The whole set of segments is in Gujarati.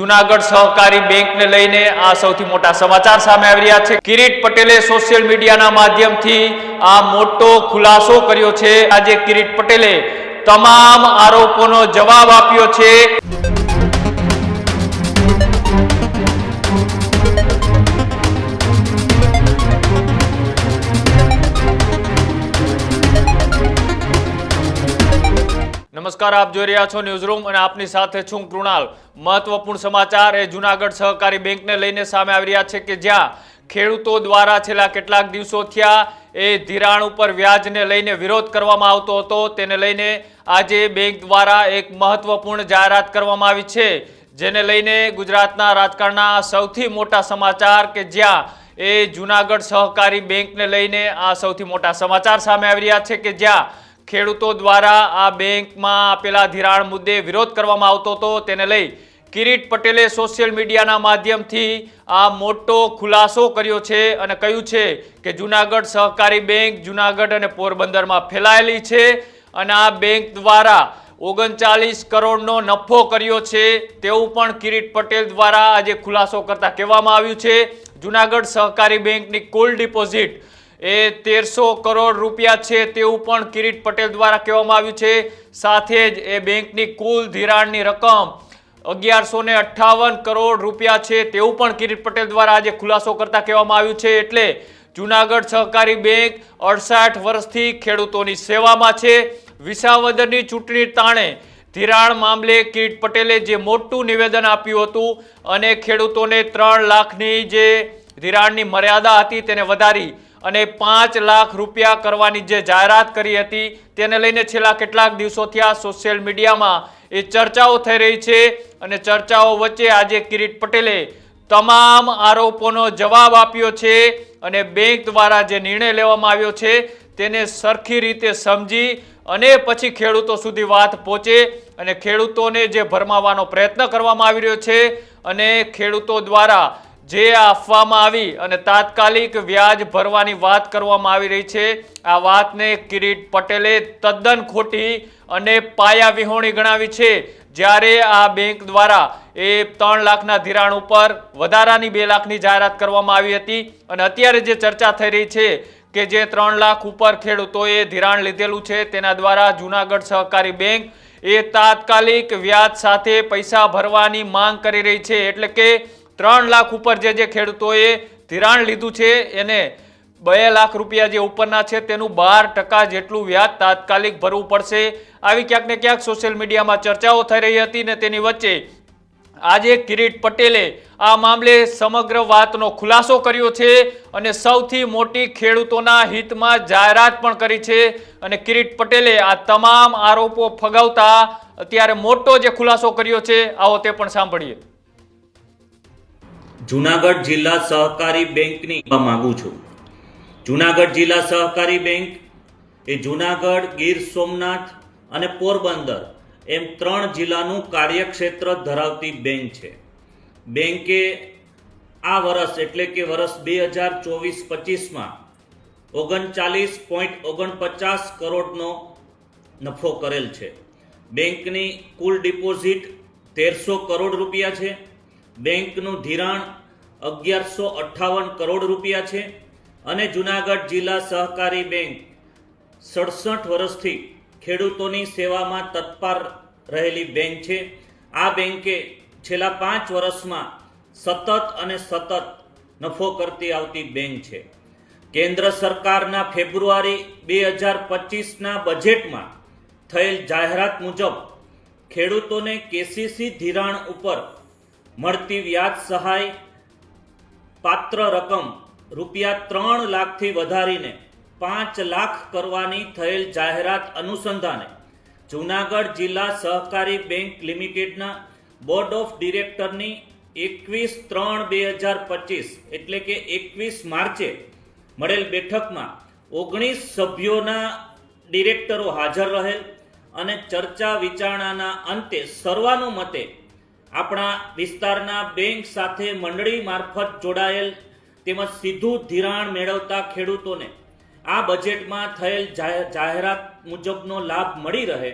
જુનાગઢ સહકારી બેંકને લઈને આ સૌથી મોટા સમાચાર સામે આવી રહ્યા છે. કિરીટ પટેલે સોશિયલ મીડિયાના માધ્યમથી આ મોટો ખુલાસો કર્યો છે. આજે કિરીટ પટેલે તમામ આરોપોનો જવાબ આપ્યો છે. નમસ્કાર, આપ જોઈ રહ્યા છો ન્યૂઝ રૂમ અને આપની સાથે છું કૃણાલ. મહત્વપૂર્ણ સમાચાર, એ જુનાગઢ સહકારી બેંકને લઈને સામે આવી રહ્યા છે કે જ્યાં ખેડૂતો દ્વારા છેલ્લા કેટલાક દિવસો થયા એ ધિરાણ ઉપર વ્યાજને લઈને વિરોધ કરવામાં આવતો હતો. તેને લઈને આજે બેંક દ્વારા એક મહત્વપૂર્ણ જાહેરાત કરવામાં આવી છે, જેને લઈને ગુજરાતના રાજકારણના સૌથી મોટા સમાચાર કે જ્યાં એ જુનાગઢ સહકારી બેંકને લઈને આ સૌથી મોટા સમાચાર સામે આવી રહ્યા છે કે જ્યાં ખેડૂતો દ્વારા આ બેંકમાં આપેલા ધિરાણ મુદ્દે વિરોધ કરવામાં આવતો હતો. તેને લઈ કિરીટ પટેલે સોશિયલ મીડિયાના માધ્યમથી આ મોટો ખુલાસો કર્યો છે અને કહ્યું છે કે જુનાગઢ સહકારી બેંક જુનાગઢ અને પોરબંદરમાં ફેલાયેલી છે અને આ બેંક દ્વારા ઓગણચાલીસ કરોડનો નફો કર્યો છે. તેવું પણ કિરીટ પટેલ દ્વારા આજે ખુલાસો કરતા કહેવામાં આવ્યું છે. જુનાગઢ સહકારી બેંકની કુલ ડિપોઝિટ એ તેરસો કરોડ રૂપિયા છે તેવું પણ કિરીટ પટેલ દ્વારા કહેવામાં આવ્યું છે. સાથે જ એ બેંકની કુલ ધિરાણની રકમ અગિયારસો ને અઠ્ઠાવન કરોડ રૂપિયા છે તેવું પણ કિરીટ પટેલ દ્વારા આજે ખુલાસો કરતા કહેવામાં આવ્યું છે. એટલે જુનાગઢ સહકારી બેંક અડસાઠ વર્ષથી ખેડૂતોની સેવામાં છે. વિસાવદરની ચૂંટણી તાણે ધિરાણ મામલે કિરીટ પટેલે જે મોટું નિવેદન આપ્યું હતું અને ખેડૂતોને ત્રણ લાખની જે ધિરાણની મર્યાદા હતી તેને વધારી અને પાંચ લાખ રૂપિયા કરવાની જે જાહેરાત કરી હતી, તેને લઈને છેલ્લા કેટલાક દિવસોથી આ સોશિયલ મીડિયામાં એ ચર્ચાઓ થઈ રહી છે. અને ચર્ચાઓ વચ્ચે આજે કિરીટ પટેલે તમામ આરોપોનો જવાબ આપ્યો છે અને બેંક દ્વારા જે નિર્ણય લેવામાં આવ્યો છે, તેને સરખી રીતે સમજી અને પછી ખેડૂતો સુધી વાત પહોંચે અને ખેડૂતોને જે ભરમાવવાનો પ્રયત્ન કરવામાં આવી રહ્યો છે અને ખેડૂતો દ્વારા જે આપવામાં આવી અને તાત્કાલિક વ્યાજ ભરવાની વાત કરવામાં આવી રહી છે. આ વાતને કિરીટ પટેલે તદ્દન ખોટી અને પાયા વિહોણી ગણાવી છે. જ્યારે આ બેંક દ્વારા એ ત્રણ લાખના ધિરાણ ઉપર વધારાની બે લાખની જાહેરાત કરવામાં આવી હતી અને અત્યારે જે ચર્ચા થઈ રહી છે કે જે ત્રણ લાખ ઉપર ખેડૂતોએ ધિરાણ લીધેલું છે તેના દ્વારા જુનાગઢ સહકારી બેંક એ તાત્કાલિક વ્યાજ સાથે પૈસા ભરવાની માંગ કરી રહી છે. એટલે કે ત્રણ લાખ ઉપર જે જે ખેડૂતોએ ધિરાણ લીધું છે, એને બે લાખ રૂપિયા જે ઉપરના છે, તેનું બાર ટકા જેટલું વ્યાજ તાત્કાલિક ભરવું પડશે. આવી ક્યાંક ને ક્યાંક સોશિયલ મીડિયામાં ચર્ચાઓ થઈ રહી હતી ને તેની વચ્ચે આજે કિરીટ પટેલે આ મામલે સમગ્ર વાતનો ખુલાસો કર્યો છે અને સૌથી મોટી ખેડૂતોના હિતમાં જાહેરાત પણ કરી છે. અને કિરીટ પટેલે આ તમામ આરોપો ફગાવતા અત્યારે મોટો જે ખુલાસો કર્યો છે, આવો તે પણ સાંભળીએ. જુનાગઢ જિલ્લા સહકારી બેંકની માંગુ છું. જુનાગઢ જિલ્લા સહકારી બેંક એ જુનાગઢ, ગીર સોમનાથ અને પોરબંદર એમ ત્રણ જિલ્લાનું કાર્યક્ષેત્ર ધરાવતી બેંક છે. બેંકે આ વર્ષ એટલે કે વર્ષ બે હજાર ચોવીસ પચીસમાં ઓગણચાલીસ પોઈન્ટ ઓગણપચાસ કરોડનો નફો કરેલ છે. બેંકની કુલ ડિપોઝિટ તેરસો કરોડ રૂપિયા છે. બેંકનું ધિરાણ અગિયારસો અઠ્ઠાવન કરોડ રૂપિયા છે અને જુનાગઢ જિલ્લા સહકારી બેંક સડસઠ વર્ષથી ખેડૂતોની સેવામાં તત્પર રહેલી બેંક છે. આ બેંકે છેલ્લા પાંચ વર્ષમાં સતત અને સતત નફો કરતી આવતી બેંક છે. કેન્દ્ર સરકારના ફેબ્રુઆરી બે હજાર પચીસના બજેટમાં થયેલ જાહેરાત મુજબ ખેડૂતોને કેસીસી ધિરાણ ઉપર મળતી વ્યાજ સહાય પાત્ર રકમ રૂપિયા ત્રણ લાખથી વધારીને પાંચ લાખ કરવાની થયેલ જાહેરાત અનુસંધાને જૂનાગઢ જિલ્લા સહકારી બેંક લિમિટેડના બોર્ડ ઓફ ડિરેક્ટરની એકવીસ ત્રણ બે હજાર પચીસ એટલે કે એકવીસ માર્ચે મળેલ બેઠકમાં ઓગણીસ સભ્યોના ડિરેક્ટરો હાજર રહેલ અને ચર્ચા વિચારણાના અંતે સર્વાનુમતે આપણા વિસ્તારના બેંક સાથે મંડળી મારફત જોડાયેલ તેમજ સીધું ધિરાણ મેળવતા ખેડૂતોને આ બજેટમાં થયેલ જાહેરાત મુજબનો લાભ મળી રહે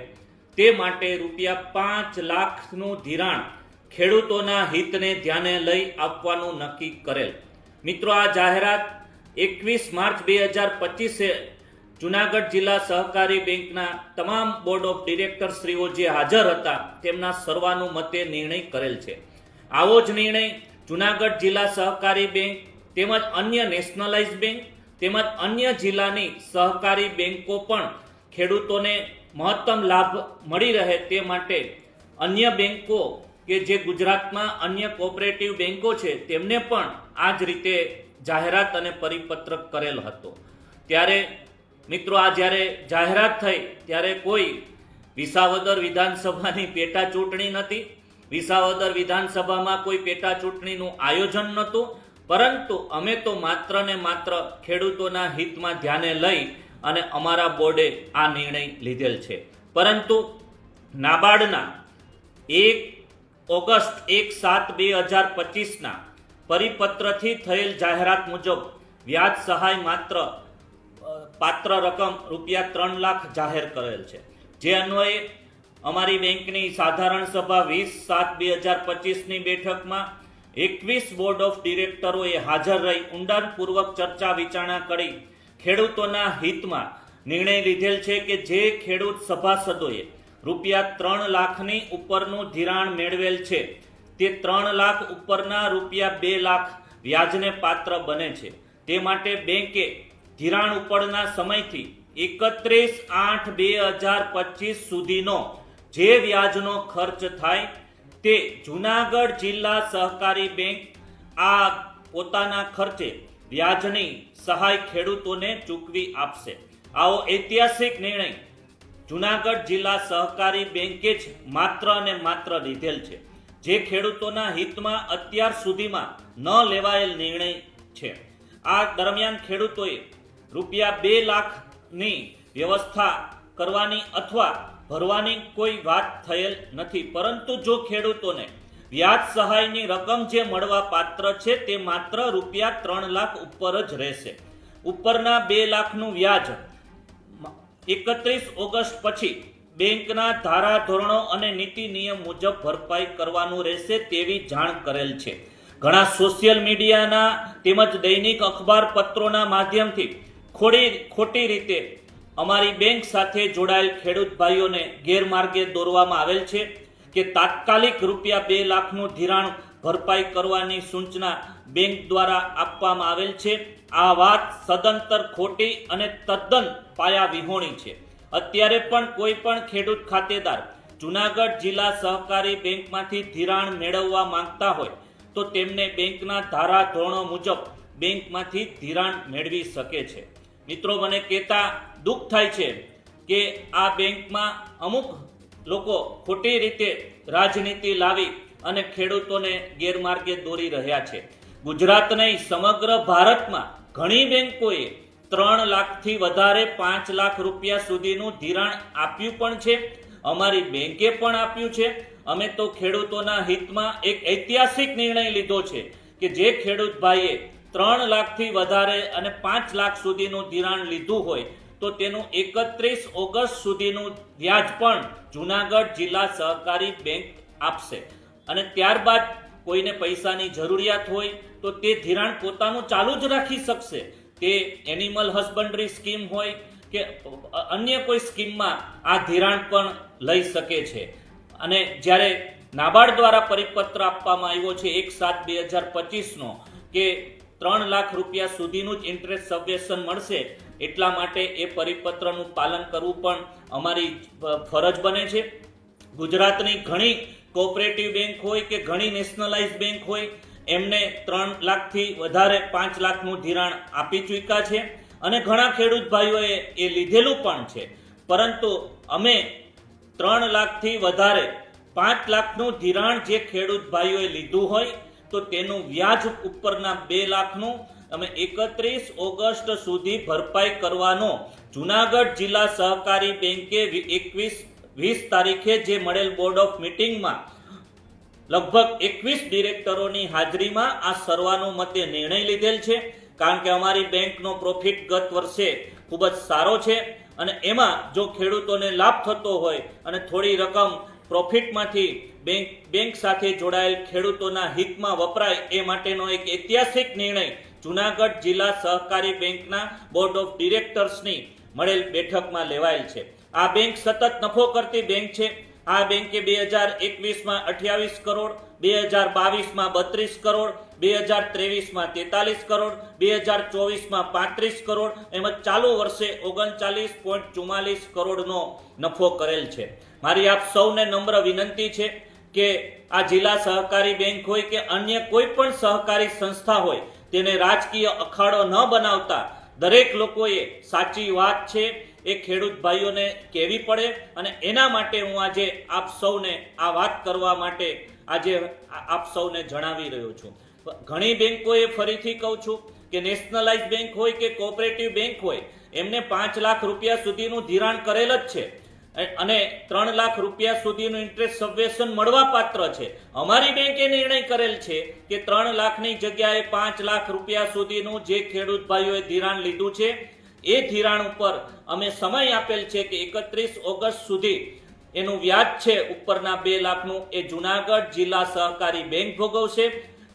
તે માટે રૂપિયા પાંચ લાખનું ધિરાણ ખેડૂતોના હિતને ધ્યાને લઈ આપવાનું નક્કી કરેલ. મિત્રો, આ જાહેરાત એકવીસ માર્ચ બે હજાર પચીસે જુનાગઢ જિલ્લા સહકારી બેંકના તમામ બોર્ડ ઓફ ડિરેક્ટર શ્રીઓ જે હાજર હતા, તેમના સર્વાનુમતે નિર્ણય કરેલ છે. આવો જ નિર્ણય જુનાગઢ જિલ્લા સહકારી બેંક, તેમજ અન્ય નેશનલાઇઝ બેંક, તેમજ અન્ય જિલ્લાની સહકારી બેંકો પણ ખેડૂતોને મહત્તમ લાભ મળી રહે તે માટે અન્ય બેંકો કે જે ગુજરાતમાં અન્ય કોઓપરેટિવ બેંકો છે, તેમને પણ આ જ રીતે જાહેરાત અને પરિપત્રક કરેલ હતો. ત્યારે મિત્રો, આ જ્યારે જાહેરાત થઈ, ત્યારે કોઈ વિસાવદર વિધાનસભાની પેટા ચૂંટણી નથી. વિસાવદર વિધાનસભામાં કોઈ પેટા ચૂંટણીનું આયોજન નહોતું. પરંતુ અમે તો માત્ર ને માત્ર ખેડૂતોના હિતમાં ધ્યાને લઈ અને અમારા બોર્ડે આ નિર્ણય લીધેલ છે. પરંતુ નાબાર્ડના એક ઓગસ્ટ એક સાત બે હજાર પચીસના પરિપત્રથી થયેલ જાહેરાત મુજબ વ્યાજ સહાય માત્ર પાત્ર રકમ રૂપિયા ત્રણ લાખ જાહેર કરેલ છે. જે અન્વયે અમારી બેંકની સાધારણ સભા વીસ સાત બે હજાર પચીસની બેઠકમાં એકવીસ બોર્ડ ઓફ ડિરેક્ટરોએ હાજર રહી ઊંડાણપૂર્વક ચર્ચા વિચારણા કરી ખેડૂતોના હિતમાં નિર્ણય લીધેલ છે કે જે ખેડૂત સભાસદોએ રૂપિયા ત્રણ લાખની ઉપરનું ધિરાણ મેળવેલ છે, તે ત્રણ લાખ ઉપરના રૂપિયા બે લાખ વ્યાજને પાત્ર બને છે. તે માટે બેંકે ધિરાણ ઉપરના સમયથી એકત્રીસ આઠ બે હજાર પચીસ સુધીનો જે વ્યાજનો ખર્ચ થાય તે જુનાગઢ જિલ્લા સહકારી બેંક આ પોતાના ખર્ચે વ્યાજની સહાય ખેડૂતોને ચૂકવી આપશે. આવો ઐતિહાસિક નિર્ણય જુનાગઢ જિલ્લા સહકારી બેંકે જ માત્ર અને માત્ર લીધેલ છે, જે ખેડૂતોના હિતમાં અત્યાર સુધીમાં ન લેવાયેલ નિર્ણય છે. આ દરમિયાન ખેડૂતોએ રૂપિયા બે લાખની વ્યવસ્થા કરવાની અથવા ભરવાની કોઈ વાત થયેલ નથી. પરંતુ જો ખેડૂતોને વ્યાજ સહાયની રકમ જે મળવા પાત્ર છે, તે માત્ર રૂપિયા ત્રણ લાખ ઉપર જ રહેશે. ઉપરના બે લાખનું વ્યાજ એકત્રીસ ઓગસ્ટ પછી બેંકના ધારા, ધોરણો અને નીતિ નિયમ મુજબ ભરપાઈ કરવાનું રહેશે તેવી જાણ કરેલ છે. ઘણા સોશિયલ મીડિયાના તેમજ દૈનિક અખબાર પત્રોના માધ્યમથી ખોડી ખોટી રીતે અમારી બેંક સાથે જોડાયેલ ખેડૂત ભાઈઓને ગેરમાર્ગે દોરવામાં આવેલ છે કે તાત્કાલિક રૂપિયા બે લાખનું ધિરાણ ભરપાઈ કરવાની સૂચના બેંક દ્વારા આપવામાં આવેલ છે. આ વાત સદંતર ખોટી અને તદ્દન પાયા વિહોણી છે. અત્યારે પણ કોઈ પણ ખેડૂત ખાતેદાર જુનાગઢ જિલ્લા સહકારી બેંકમાંથી ધિરાણ મેળવવા માંગતા હોય તો તેમને બેંકના ધારાધોરણો મુજબ બેંકમાંથી ધિરાણ મેળવી શકે છે. મિત્રો, મને કહેતા દુઃખ થાય છે કે આ બેંકમાં અમુક લોકો ખોટી રીતે રાજનીતિ લાવી અને ખેડૂતોને ગેરમાર્ગે દોરી રહ્યા છે. ગુજરાત નહીં, સમગ્ર ભારતમાં ઘણી બેંકોએ ત્રણ લાખથી વધારે પાંચ લાખ રૂપિયા સુધીનું ધિરાણ આપ્યું પણ છે. અમારી બેંકે પણ આપ્યું છે. અમે તો ખેડૂતોના હિતમાં એક ઐતિહાસિક નિર્ણય લીધો છે કે જે ખેડૂત ભાઈએ ત્રણ લાખથી વધારે અને પાંચ લાખ સુધીનું ધિરાણ લીધું હોય તો તેનું એકત્રીસ ઓગસ્ટ સુધીનું વ્યાજ પણ જુનાગઢ જિલ્લા સહકારી બેંક આપશે. અને ત્યારબાદ કોઈને પૈસાની જરૂરિયાત હોય તો તે ધિરાણ પોતાનું ચાલુ જ રાખી શકશે. તે એનિમલ હસબન્ડરી સ્કીમ હોય કે અન્ય કોઈ સ્કીમમાં આ ધિરાણ પણ લઈ શકે છે. અને જ્યારે નાબાર્ડ દ્વારા પરિપત્ર આપવામાં આવ્યો છે એક સાત બે હજાર પચીસનો કે ત્રણ લાખ રૂપિયા સુધીનું જ ઇન્ટરેસ્ટ સબવેશન મળશે. એટલા માટે એ પરિપત્રનું પાલન કરવું પણ અમારી ફરજ બને છે. ગુજરાતની ઘણી કોઓપરેટિવ બેંક હોય કે ઘણી નેશનલાઇઝ બેંક હોય, એમને ત્રણ લાખથી વધારે પાંચ લાખનું ધિરાણ આપી ચૂક્યા છે. અને ઘણા ખેડૂત ભાઈઓએ એ લીધેલું પણ છે. પરંતુ અમે ત્રણ લાખથી વધારે પાંચ લાખનું ધિરાણ જે ખેડૂત ભાઈઓએ લીધું હોય તો તેનું વ્યાજ ઉપરના બે લાખનું અમે એકત્રીસ ઓગસ્ટ સુધી ભરપાઈ કરવાનો. જુનાગઢ જિલ્લા સહકારી બેંકે એકવીસ, વીસ તારીખે જે મળેલ બોર્ડ ઓફ મિટિંગમાં લગભગ એકવીસ ડિરેક્ટરોની હાજરીમાં આ સર્વાનુમતે નિર્ણય લીધેલ છે. કારણ કે અમારી બેંકનો પ્રોફિટ ગત વર્ષે ખૂબ જ સારો છે અને એમાં જો ખેડૂતોને લાભ થતો હોય અને થોડી રકમ પ્રોફિટમાંથી બેંક બેંક સાથે જોડાયેલ ખેડૂતોના હિતમાં વપરાય એ માટેનો એક ઐતિહાસિક નિર્ણય જુનાગઢ જિલ્લા સહકારી બેંકના બોર્ડ ઓફ ડિરેક્ટર્સની મળેલ બેઠકમાં લેવાયેલ છે. આ બેંક સતત નફો કરતી બેંક છે. આ બેંકે બે હજાર એકવીસમાં અઠ્યાવીસ કરોડ, બે હજાર બાવીસમાં બત્રીસ કરોડ, બે હજાર ત્રેવીસમાં તેતાલીસ કરોડ, બે હજાર ચોવીસમાં પાંત્રીસ કરોડ એમજ ચાલુ વર્ષે ઓગણચાલીસ પોઈન્ટ ચુમ્માલીસ કરોડનો નફો કરેલ છે. મારી આપ સૌને નમ્ર વિનંતી છે કે આ જિલ્લા સહકારી બેંક હોય કે અન્ય કોઈ પણ સહકારી સંસ્થા હોય, તેને રાજકીય અખાડો ન બનાવતા દરેક લોકોએ સાચી વાત છે. એ ખેડૂત ભાઈઓને કહેવી પડે અને એના માટે હું આજે આપ સૌને આ વાત કરવા માટે આજે આપ સૌને જણાવી રહ્યો છું. ઘણી બેંકોએ ફરીથી કહું છું કે નેશનલાઇઝ બેંક હોય કે કોઓપરેટિવ બેંક હોય, એમને પાંચ લાખ રૂપિયા સુધીનું ધિરાણ કરેલ જ છે. અને ત્રણ લાખ રૂપિયા સુધીનું ઇન્ટરેસ્ટ સબવેશન મળવા પાત્ર છે. અમારી બેંકે નિર્ણય કરેલ છે કે ત્રણ લાખની જગ્યાએ પાંચ લાખ રૂપિયા સુધીનું જે ખેડૂત ભાઈઓએ ધિરાણ લીધું છે, એ ધિરાણ ઉપર અમે સમય આપેલ છે કે એકત્રીસ ઓગસ્ટ સુધી એનું વ્યાજ છે ઉપરના બે લાખનું. એ જુનાગઢ જિલ્લા સહકારી બેંક ભોગવશે.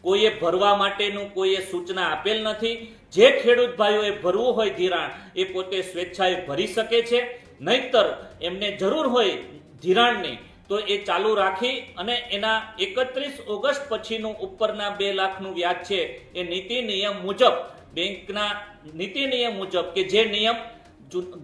કોઈએ ભરવા માટેનું કોઈએ સૂચના આપેલ નથી. જે ખેડૂત ભાઈઓએ ભરવું હોય ધિરાણ, એ પોતે સ્વેચ્છાએ ભરી શકે છે. નહીતર એમને જરૂર હોય ધિરાણની, તો એ ચાલુ રાખી અને એના એકત્રીસ ઓગસ્ટ પછીનું ઉપરના બે લાખનું વ્યાજ છે. એ નીતિ નિયમ મુજબ, બેંકના નીતિ નિયમ મુજબ કે જે નિયમ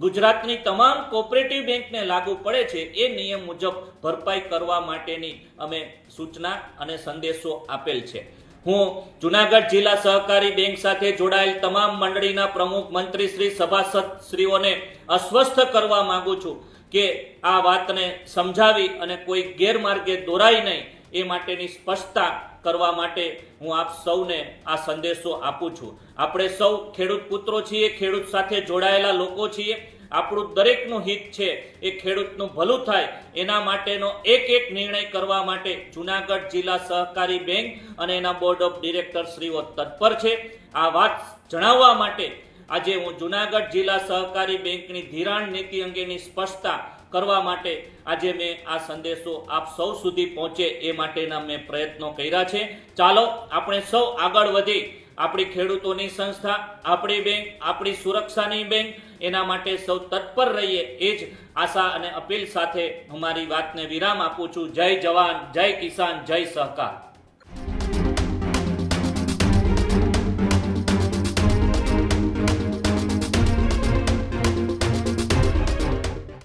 ગુજરાતની તમામ કોઓપરેટિવ બેંકને લાગુ પડે છે, એ નિયમ મુજબ ભરપાઈ કરવા માટેની અમે સૂચના અને સંદેશો આપેલ છે. હું જુનાગઢ જિલ્લા સહકારી બેંક સાથે જોડાયેલ તમામ મંડળીના પ્રમુખ મંત્રી શ્રી સભાસદ શ્રીઓને અસ્વસ્થ કરવા માંગુ છું કે આ વાતને સમજાવી અને કોઈ ગેરમાર્ગે દોરાય નહીં એ માટેની સ્પષ્ટતા કરવા માટે હું આપ સૌને આ સંદેશો આપું છું. આપણે સૌ ખેડૂત પુત્રો છીએ, ખેડૂત સાથે જોડાયેલા લોકો છીએ. આપણું દરેકનું હિત છે, એ ખેડૂતનું ભલું થાય, એના માટેનો એક એક નિર્ણય કરવા માટે જુનાગઢ જિલ્લા સહકારી બેંક અને એના બોર્ડ ઓફ ડિરેક્ટર શ્રીઓ તત્પર છે. આ વાત જણાવવા માટે આજે હું જુનાગઢ જિલ્લા સહકારી બેંકની ધિરાણ નીતિ અંગેની સ્પષ્ટતા કરવા માટે આજે મેં આ સંદેશો આપ સૌ સુધી પહોંચે એ માટેના મેં પ્રયત્નો કર્યા છે. ચાલો, આપણે સૌ આગળ વધી આપણી ખેડૂતોની સંસ્થા, આપણી બેંક, આપણી સુરક્ષાની બેંક, એના માટે સૌ તત્પર રહીએ, એ જ આશા અને અપીલ સાથે હું મારી વાતને વિરામ આપું છું. જય જવાન, જય કિસાન, જય સહકાર.